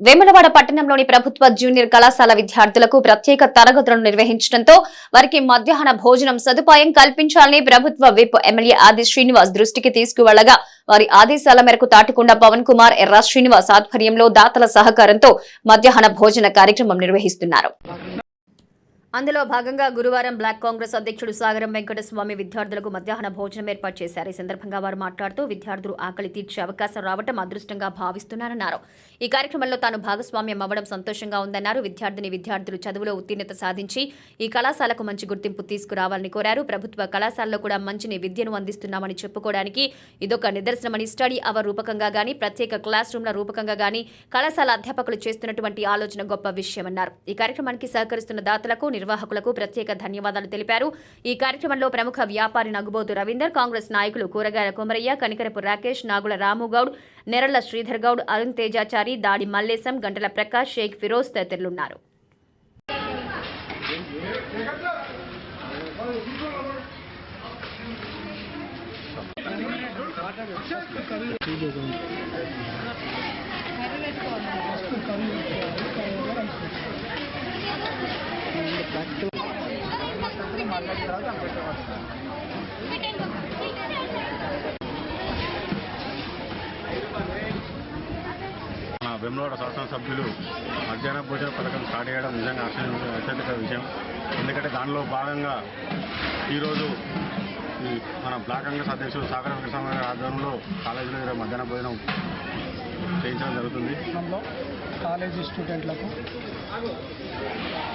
వేములవాడ పట్టణంలోని ప్రభుత్వ జూనియర్ కళాశాల విద్యార్థులకు ప్రత్యేక తరగతులను నిర్వహించడంతో వారికి మధ్యాహ్న భోజనం సదుపాయం కల్పించాలని ప్రభుత్వ విప్ ఎమ్మెల్యే ఆది శ్రీనివాస్ దృష్టికి తీసుకువెళ్ళగా వారి ఆదేశాల మేరకు తాటికొండ పవన్ కుమార్ ఎర్రా శ్రీనివాస్ ఆధ్వర్యంలో దాతల సహకారంతో మధ్యాహ్న భోజన కార్యక్రమం నిర్వహిస్తున్నారు. అందులో భాగంగా గురువారం బ్లాక్ కాంగ్రెస్ అధ్యక్షుడు సాగరం వెంకటస్వామి విద్యార్థులకు మధ్యాహ్న భోజనం ఏర్పాటు చేశారు. ఈ సందర్భంగా వారు మాట్లాడుతూ విద్యార్థులు ఆకలి తీర్చే అవకాశం రావడం అదృష్టంగా భావిస్తున్నారన్నారు. ఈ కార్యక్రమంలో తాను భాగస్వామ్యం అవ్వడం సంతోషంగా ఉందన్నారు. విద్యార్థిని విద్యార్థులు చదువులో ఉత్తీర్ణత సాధించి ఈ కళాశాలకు మంచి గుర్తింపు తీసుకురావాలని కోరారు. ప్రభుత్వ కళాశాలలో కూడా మంచిని విద్యను అందిస్తున్నామని చెప్పుకోవడానికి ఇదొక నిదర్శనమని స్టడీ అవర్ రూపకంగా గానీ ప్రత్యేక క్లాస్ రూమ్ల రూపకంగా గానీ కళాశాల అధ్యాపకులు చేస్తున్నటువంటి ఆలోచన గొప్ప విషయమన్నారు. ఈ కార్యక్రమానికి సహకరిస్తున్న దాతలకు నిర్వాహకులకు ప్రత్యేక ధన్యవాదాలు తెలిపారు. ఈ కార్యక్రమంలో ప్రముఖ వ్యాపారి నగుబోతు రవీందర్ కాంగ్రెస్ నాయకులు కూరగాయల కుమరయ్య కనికరపు రాకేష్ నాగుల రాముగౌడ్ నెరళ్ళ శ్రీధర్ గౌడ్ అరుణ్ తేజాచారి దాడి మల్లేశం గంటల ప్రకాష్ షేక్ ఫిరోజ్ తదితరులున్నారు మన వెమ్లవాడ శాసనసభ్యులు మధ్యాహ్న భోజన పథకం స్టార్ట్ చేయడం నిజంగా అత్యంత అత్యంత విషయం. ఎందుకంటే దానిలో భాగంగా ఈరోజు మన బ్లాక్ కాంగ్రెస్ అధ్యక్షుడు సాగర వెంకటస్వామి గారి ఆధ్వర్యంలో కాలేజీలో ఈరోజు మధ్యాహ్న భోజనం చేయించడం జరుగుతుంది. కాలేజీ స్టూడెంట్లకు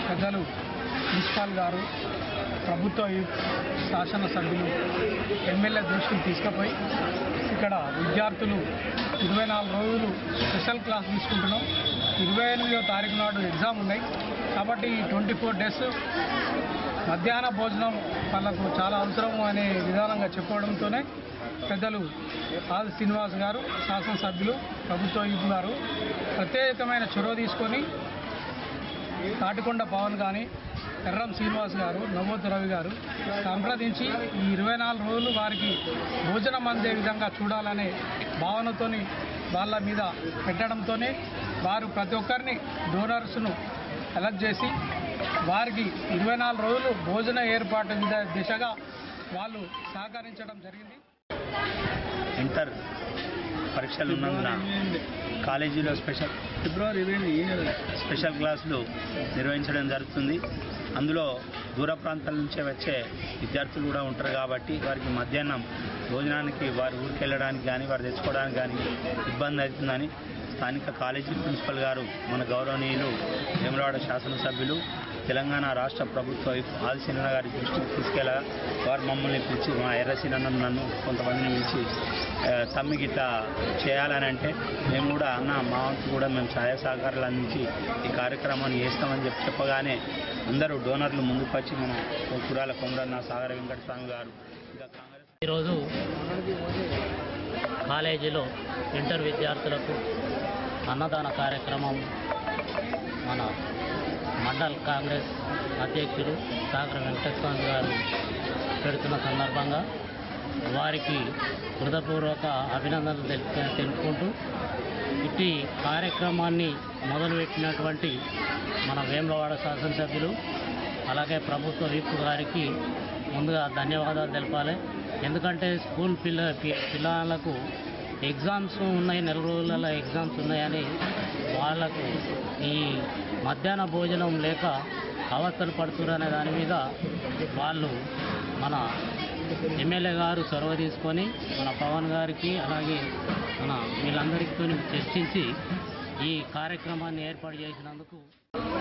పెద్దలు ప్రిన్సిపాల్ గారు ప్రభుత్వ శాసన శాసనసభ్యులు ఎమ్మెల్యే దృష్టికి తీసుకుపోయి ఇక్కడ విద్యార్థులు ఇరవై నాలుగు రోజులు స్పెషల్ క్లాస్ తీసుకుంటున్నాం. ఇరవై ఎనిమిదో తారీఖు నాడు ఎగ్జామ్ ఉన్నాయి. కాబట్టి ఈ ట్వంటీ ఫోర్ డేస్ మధ్యాహ్న భోజనం వాళ్ళకు చాలా అవసరం అనే విధానంగా చెప్పడంతోనే పెద్దలు ఆది శ్రీనివాస్ గారు శాసనసభ్యులు ప్రభుత్వ యూత్ గారు ప్రత్యేకమైన చొరవ తీసుకొని తాటికొండ పవన్ కానీ ఎర్రం శ్రీనివాస్ గారు నవోత్ రవి గారు సంప్రదించి ఈ ఇరవై నాలుగు రోజులు వారికి భోజనం అందే విధంగా చూడాలనే భావనతోని వాళ్ళ మీద పెట్టడంతోనే వారు ప్రతి ఒక్కరిని డోనర్స్ను ఎలక్ట్ చేసి వారికి ఇరవై నాలుగు రోజులు భోజన ఏర్పాటు దిశ- దిశగా వాళ్ళు సహకరించడం జరిగింది. ఇంటర్ పరీక్షలు ఉన్నందున కాలేజీలో స్పెషల్ ఫిబ్రవరి ఇరవై స్పెషల్ క్లాసులు నిర్వహించడం జరుగుతుంది. అందులో దూర ప్రాంతాల నుంచే వచ్చే విద్యార్థులు కూడా ఉంటారు కాబట్టి వారికి మధ్యాహ్నం భోజనానికి వారి ఊరికి వెళ్ళడానికి కానీ వారు తెచ్చుకోవడానికి కానీ ఇబ్బంది అవుతుందని స్థానిక కాలేజీ ప్రిన్సిపల్ గారు మన గౌరవనీయులు వేములవాడ శాసనసభ్యులు తెలంగాణ రాష్ట్ర ప్రభుత్వ విప్ ఆదిశీన గారి దృష్టికి తీసుకెళ్ళ వారు మమ్మల్ని పిలిచి మా ఎర్రసీన నన్ను కొంతమందిని పిలిచి ఆ, చేయాలని అంటే మేము కూడా అన్న మా వంతు కూడా మేము సహాయ సహకారాలు అందించి ఈ కార్యక్రమాన్ని చేస్తామని చెప్పి చెప్పగానే అందరూ డోనర్లు ముందుకు వచ్చి మన కురాల కొమరన్న సాగర వెంకటస్వామి గారు ఇంకా కాంగ్రెస్ ఈరోజు కాలేజీలో ఇంటర్ విద్యార్థులకు అన్నదాన కార్యక్రమం మన మండల్ కాంగ్రెస్ అధ్యక్షులు సాగర వెంకటస్వామి గారు పెడుతున్న సందర్భంగా వారికి హృదయపూర్వక అభినందనలు తెలుపు తెలుపుకుంటూ ఇట్టి కార్యక్రమాన్ని మొదలుపెట్టినటువంటి మన వేములవాడ శాసనసభ్యులు అలాగే ప్రభుత్వ వీపు గారికి ముందుగా ధన్యవాదాలు తెలపాలి. ఎందుకంటే స్కూల్ పిల్ల పి- పిల్లలకు ఎగ్జామ్స్ ఉన్నాయి నెల రోజులలో ఎగ్జామ్స్ ఉన్నాయని వాళ్ళకు ఈ మధ్యాహ్న భోజనం లేక అవస్థలు పడుతున్నారు అనే దాని మీద వాళ్ళు మన ఎమ్మెల్యే గారు చొరవ తీసుకొని మన పవన్ గారికి అలాగే మన వీళ్ళందరితో చర్చించి ఈ కార్యక్రమాన్ని ఏర్పాటు చేసినందుకు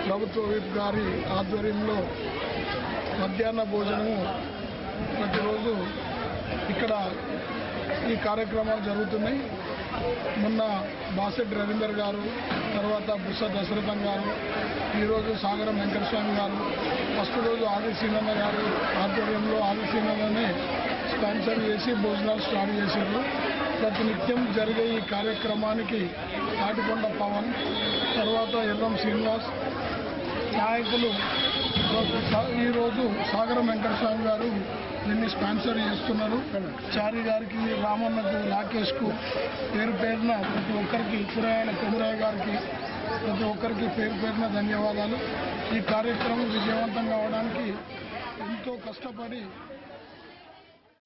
ప్రభుత్వ విప్ గారి ఆధ్వర్యంలో మధ్యాహ్న భోజనము ప్రతిరోజు ఇక్కడ ఈ కార్యక్రమాలు జరుగుతున్నాయి. మొన్న బాసెట్ రవీందర్ గారు తర్వాత బుస్స దశరథం గారు ఈరోజు సాగరం వెంకటస్వామి గారు ఫస్ట్ రోజు ఆది గారు ఆధ్వర్యంలో ఆది సీనన్ననే స్పాన్సర్ చేసి భోజనాలు స్టార్ట్ చేశారు. ప్రతినిత్యం జరిగే ఈ కార్యక్రమానికి తాటికొండ పవన్ తర్వాత ఎర్రం శ్రీనివాస్ నాయకులు ఈరోజు సాగర వెంకటస్వామి గారు దీన్ని స్పాన్సర్ చేస్తున్నారు. చారి గారికి రామన్నకు రాకేష్కు పేరు పేరున ప్రతి ఒక్కరికి కూరగాయల కుమరాయ గారికి ప్రతి ఒక్కరికి పేరు పేరున ధన్యవాదాలు. ఈ కార్యక్రమం విజయవంతం కావడానికి ఎంతో కష్టపడి